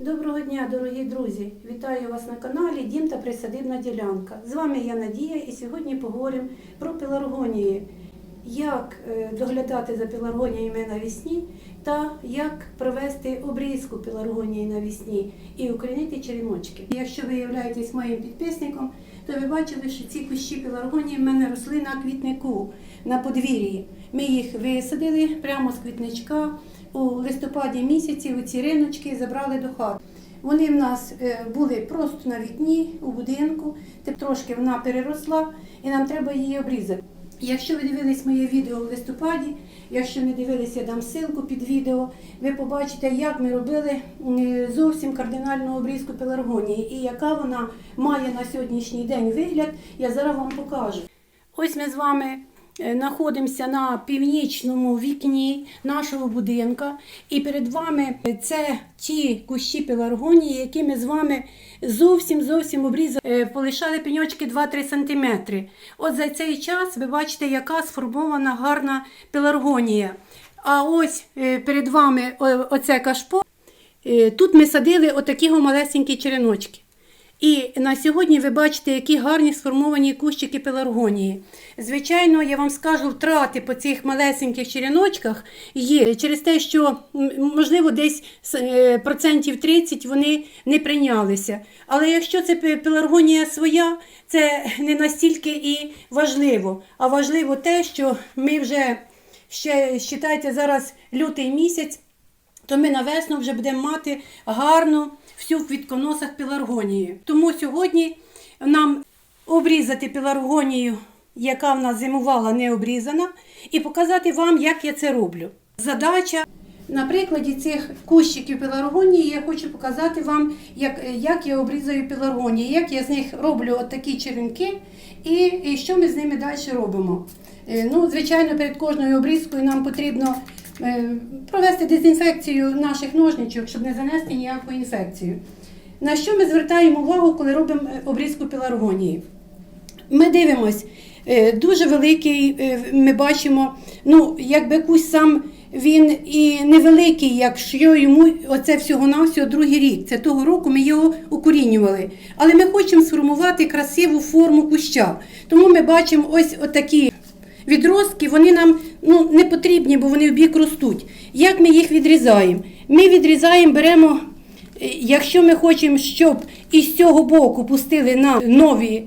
Доброго дня, дорогі друзі! Вітаю вас на каналі Дім та Присадибна ділянка. З вами я Надія і сьогодні поговоримо про пеларгонії, як е, доглядати за пеларгоніями навесні та як провести обрізку пеларгонії навесні і укорінити череночки. Якщо ви являєтесь моїм підписником, то ви бачили, що ці кущі пеларгонії в мене росли на квітнику на подвір'ї. Ми їх висадили прямо з квітничка у листопаді місяці. У ці риночки забрали до хати. Вони в нас е, були просто на вікні у будинку, трошки вона переросла і нам треба її обрізати. Якщо ви дивились моє відео в листопаді, якщо не дивилися, дам ссылку під відео, ви побачите, як ми робили зовсім кардинальну обрізку пеларгонії і яка вона має на сьогоднішній день вигляд, я зараз вам покажу. Ось ми з вами е, знаходимося на північному вікні нашого будинка, і перед вами це ті кущі пеларгонії, які ми з вами зовсім зовсім обрізали, Е, полишали пеньочки 2-3 см. От за цей час ви бачите, яка сформована гарна пеларгонія. А ось е, перед вами оце кашпо. Е, Тут ми садили отакі малесенькі череночки. І на сьогодні ви бачите, які гарні сформовані кущики пеларгонії. Звичайно, я вам скажу, втрати по цих малесеньких череночках є через те, що можливо десь е, процентів 30 вони не прийнялися. Але якщо це пеларгонія своя, це не настільки і важливо. А важливо те, що ми вже ще вважайте, зараз лютий місяць то ми на весну вже будемо мати гарну всю в квітконосах пеларгонію. Тому сьогодні нам обрізати пеларгонію, яка в нас зимувала не обрізана, і показати вам, як я це роблю. Задача. На прикладі цих кущиків пеларгонії я хочу показати вам, як, як я обрізаю пеларгонії, як я з них роблю такі черенки і, і що ми з ними далі робимо. Е, Ну, звичайно, перед кожною обрізкою нам потрібно провести дезінфекцію наших ножничок, щоб не занести ніяку інфекцію. На що ми звертаємо увагу, коли робимо е, обрізку пеларгонії? Ми дивимось, е, дуже великий, е, ми бачимо, ну, якби кусь сам він і невеликий, якщо йому оце всього-навсього другий рік. Це того року ми його укорінювали. Але ми хочемо сформувати красиву форму куща. Тому ми бачимо ось отакі відростки, вони нам ну, не потрібні, бо вони в бік ростуть. Як ми їх відрізаємо? Ми відрізаємо, беремо Е, Якщо ми хочемо, щоб із цього боку пустили на нові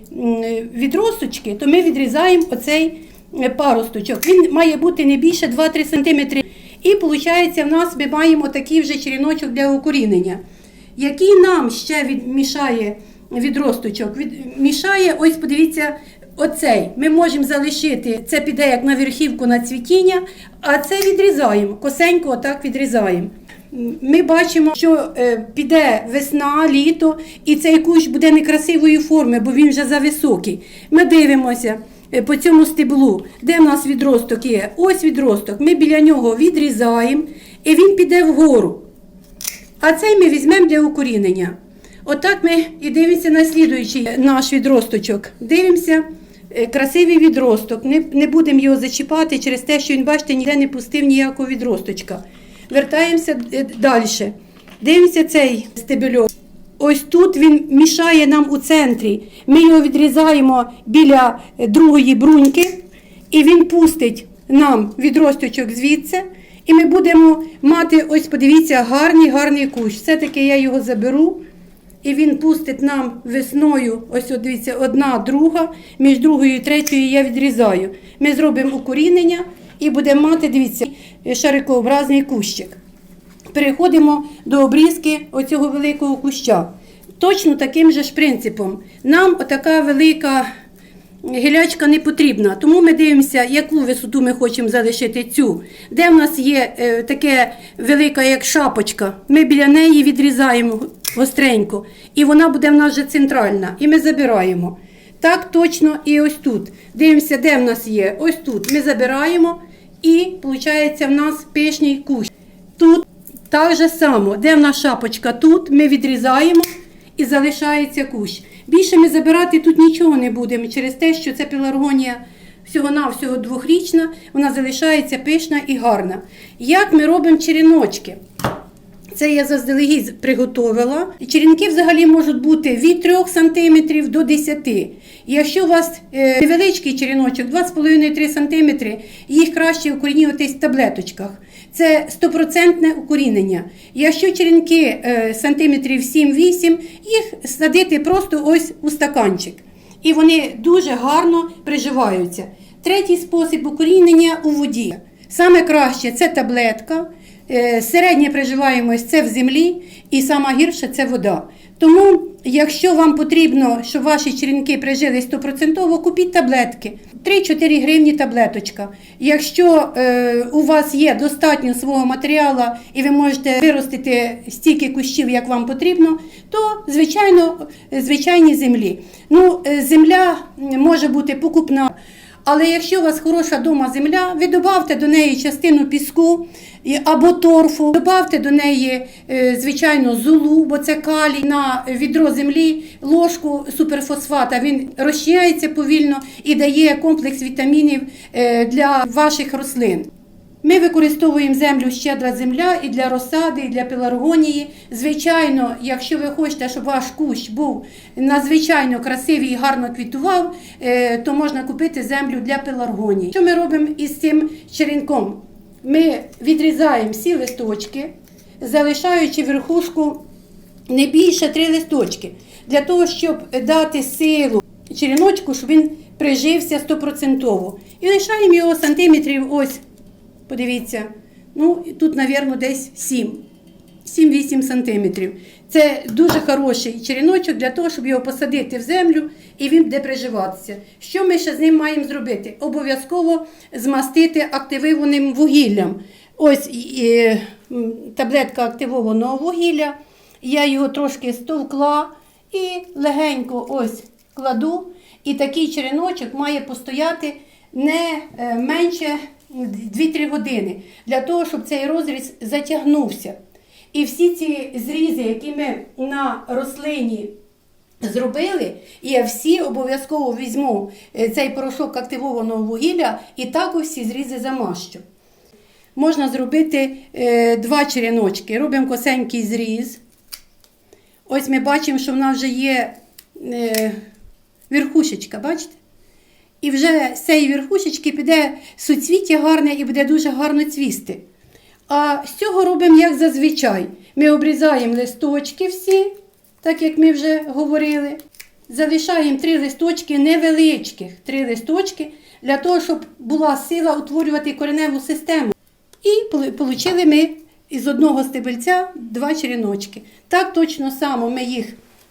відросточки, то ми відрізаємо оцей е, паросточок. Він має бути не більше 2-3 см. І виходить, в нас ми маємо такий вже черіночок для укорінення. Який нам ще мішає відросточок? Від, мішає, ось подивіться, оцей. Ми можемо залишити, це піде як на верхівку на цвітіння, а це відрізаємо, косенько отак відрізаємо. Ми бачимо, що е, піде весна, літо, і цей кущ буде некрасивої форми, бо він вже зависокий. Ми дивимося е, по цьому стеблу, де в нас відросток є. Ось відросток. Ми біля нього відрізаємо, і він піде вгору. А цей ми візьмемо для укорінення. Отак ми і дивимося на слідуючий наш відросточок. Дивимося. Е, Красивий відросток, не, не будемо його зачіпати через те, що він, бачите, ніде не пустив ніякого відросточка. Вертаємося далі. Дивимося цей стебельок. Ось тут він мішає нам у центрі. Ми його відрізаємо біля е, другої бруньки, і він пустить нам відросточок звідси. І ми будемо мати, ось подивіться, гарний гарний кущ. Все-таки я його заберу. І він пустить нам весною, ось от дивіться, одна, друга, між другою і третьою я відрізаю. Ми зробимо укорінення і будемо мати, дивіться, шарикообразний кущик. Переходимо до обрізки оцього великого куща. Точно таким же ж принципом. Нам отака велика гілячка не потрібна. Тому ми дивимося, яку висоту ми хочемо залишити цю. Де в нас є е, таке велика, як шапочка, ми біля неї відрізаємо гостренько. І вона буде в нас вже центральна. І ми забираємо. Так точно і ось тут. Дивимося, де в нас є. Ось тут. Ми забираємо і виходить в нас пишній кущ. Тут так же само, де в нас шапочка, тут ми відрізаємо і залишається кущ. Більше ми забирати тут нічого не будемо через те, що це пеларгонія всього-навсього двохрічна, вона залишається пишна і гарна. Як ми робимо череночки? Це я заздалегідь приготувала. Черенки взагалі можуть бути від 3 см до 10 см. Якщо у вас е, невеличкий череночок, 2,5-3 см, їх краще укорінюватись в таблеточках. Це стопроцентне укорінення. Якщо черенки е, сантиметрів 7-8, їх садити просто ось у стаканчик. І вони дуже гарно приживаються. Третій спосіб укорінення у воді. Саме краще це таблетка. Е, Середня приживаємось це в землі, і сама гірша це вода. Тому, якщо вам потрібно, щоб ваші черенки прижили 100%, купіть таблетки. 3-4 гривні таблеточка. Якщо е, у вас є достатньо свого матеріалу і ви можете виростити стільки кущів, як вам потрібно, то звичайно, звичайні землі. Ну, е, земля може бути покупна. Але якщо у вас хороша дома земля, ви додавте до неї частину піску або торфу, додавте до неї, е, звичайно, золу, бо це калій на відро землі, ложку суперфосфата. Він розчиняється повільно і дає комплекс вітамінів е, для ваших рослин. Ми використовуємо землю щедра земля і для розсади, і для пеларгонії. Звичайно, якщо ви хочете, щоб ваш кущ був надзвичайно красивий і гарно квітував, е, то можна купити землю для пеларгонії. Що ми робимо із цим черенком? Ми відрізаємо всі листочки, залишаючи верхушку не більше три листочки, для того, щоб дати силу череночку, щоб він прижився стопроцентово. І лишаємо його сантиметрів ось Подивіться, ну тут, мабуть, десь 7. 7-8 сантиметрів. Це дуже хороший череночок для того, щоб його посадити в землю і він буде приживатися. Що ми ще з ним маємо зробити? Обов'язково змастити активованим вугіллям. Ось м, таблетка активованого вугілля. Я його трошки стовкла і легенько ось кладу. І такий череночок має постояти не е, менше 2-3 години для того, щоб цей розріз затягнувся. І всі ці зрізи, які ми на рослині зробили, я всі обов'язково візьму е, цей порошок активованого вугілля і також всі зрізи замащу. Можна зробити е, два череночки. Робимо косенький зріз. Ось ми бачимо, що в нас вже є е, верхушечка, бачите? І вже з цієї верхушечки піде суцвіття гарне і буде дуже гарно цвісти. А з цього робимо як зазвичай. Ми обрізаємо листочки всі, так як ми вже говорили. Залишаємо три листочки невеличких, три листочки, для того, щоб була сила утворювати кореневу систему. І отримали ми із одного стебельця два череночки. Так точно само ми їх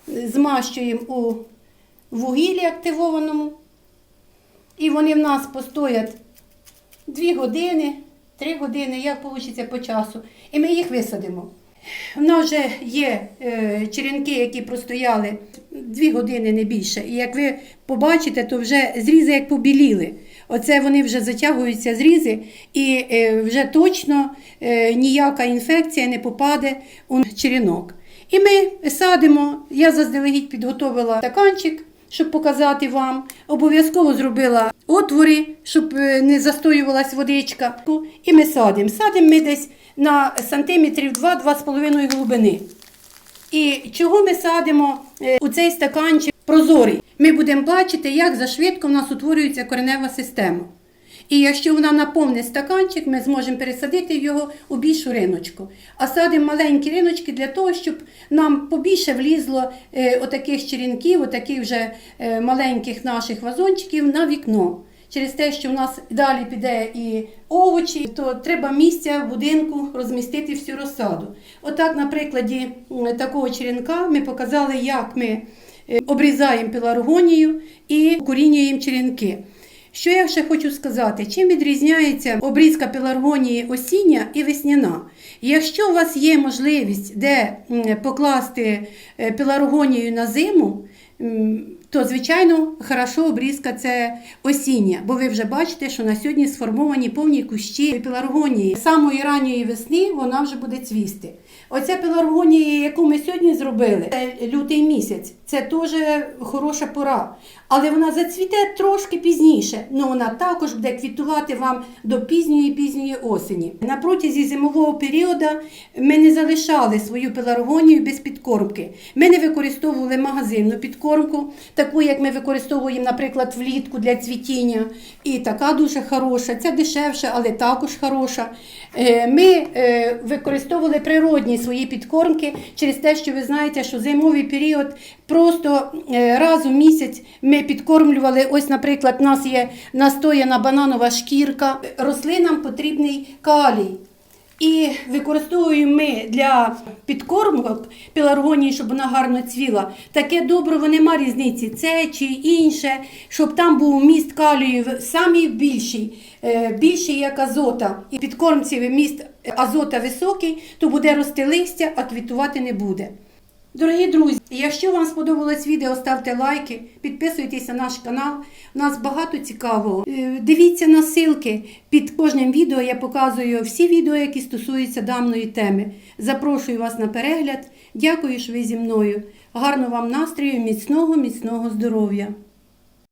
змащуємо у вугіллі активованому. І вони в нас постоять 2 години, 3 години, як вийде по часу. І ми їх висадимо. У нас вже є е, черенки, які простояли 2 години не більше. І як ви побачите, то вже зрізи як побіліли. Оце вони вже затягуються зрізи, і е, вже точно е, ніяка інфекція не попаде у черенок. І ми садимо, я заздалегідь підготовила стаканчик щоб показати вам. Обов'язково зробила отвори, щоб е, не застоювалась водичка. І ми садимо. Садимо ми десь на сантиметрів 2-2,5 глибини. І чого ми садимо е, у цей стаканчик прозорий? Ми будемо бачити, як зашвидко в нас утворюється коренева система. І якщо вона наповнить стаканчик, ми зможемо пересадити його у більшу риночку. А садимо маленькі риночки для того, щоб нам побільше влізло е, отаких черенків, отаких вже е, маленьких наших вазончиків на вікно. Через те, що в нас далі піде і овочі, то треба місця в будинку розмістити всю розсаду. Отак, на прикладі такого черенка ми показали, як ми е, обрізаємо пеларгонію і укорінюємо черенки. Що я ще хочу сказати, чим відрізняється обрізка пеларгонії осіння і весняна? Якщо у вас є можливість де покласти е, пеларгонію на зиму, то звичайно хорошо обрізка це осіння, бо ви вже бачите, що на сьогодні сформовані повні кущі пеларгонії. Самої ранньої весни вона вже буде цвісти. Оця пеларгонія, яку ми сьогодні зробили, це лютий місяць. Це теж хороша пора. Але вона зацвіте трошки пізніше. Ну вона також буде квітувати вам до пізньої пізньої осені. На протязі зимового періоду ми не залишали свою пеларгонію без підкормки. Ми не використовували магазинну підкормку, таку як ми використовуємо, наприклад, влітку для цвітіння. І така дуже хороша. Це дешевше, але також хороша. Е, Ми е, використовували природні свої підкормки через те, що ви знаєте, що зимовий період просто е, раз у місяць ми підкормлювали. Ось, наприклад, у нас є настояна бананова шкірка. Рослинам потрібний калій. І використовуємо ми для підкормок пеларгонії, щоб вона гарно цвіла. Таке добриво нема різниці, це чи інше, щоб там був міст калію самий більший, е, більший як азота. І підкормці міст азота високий, то буде рости листя, а квітувати не буде. Дорогі друзі, якщо вам сподобалось відео, ставте лайки, підписуйтесь на наш канал. У нас багато цікавого. Е, Дивіться на ссылки. Під кожним відео я показую всі відео, які стосуються даної теми. Запрошую вас на перегляд. Дякую, що ви зі мною. Гарного вам настрою, міцного, міцного здоров'я!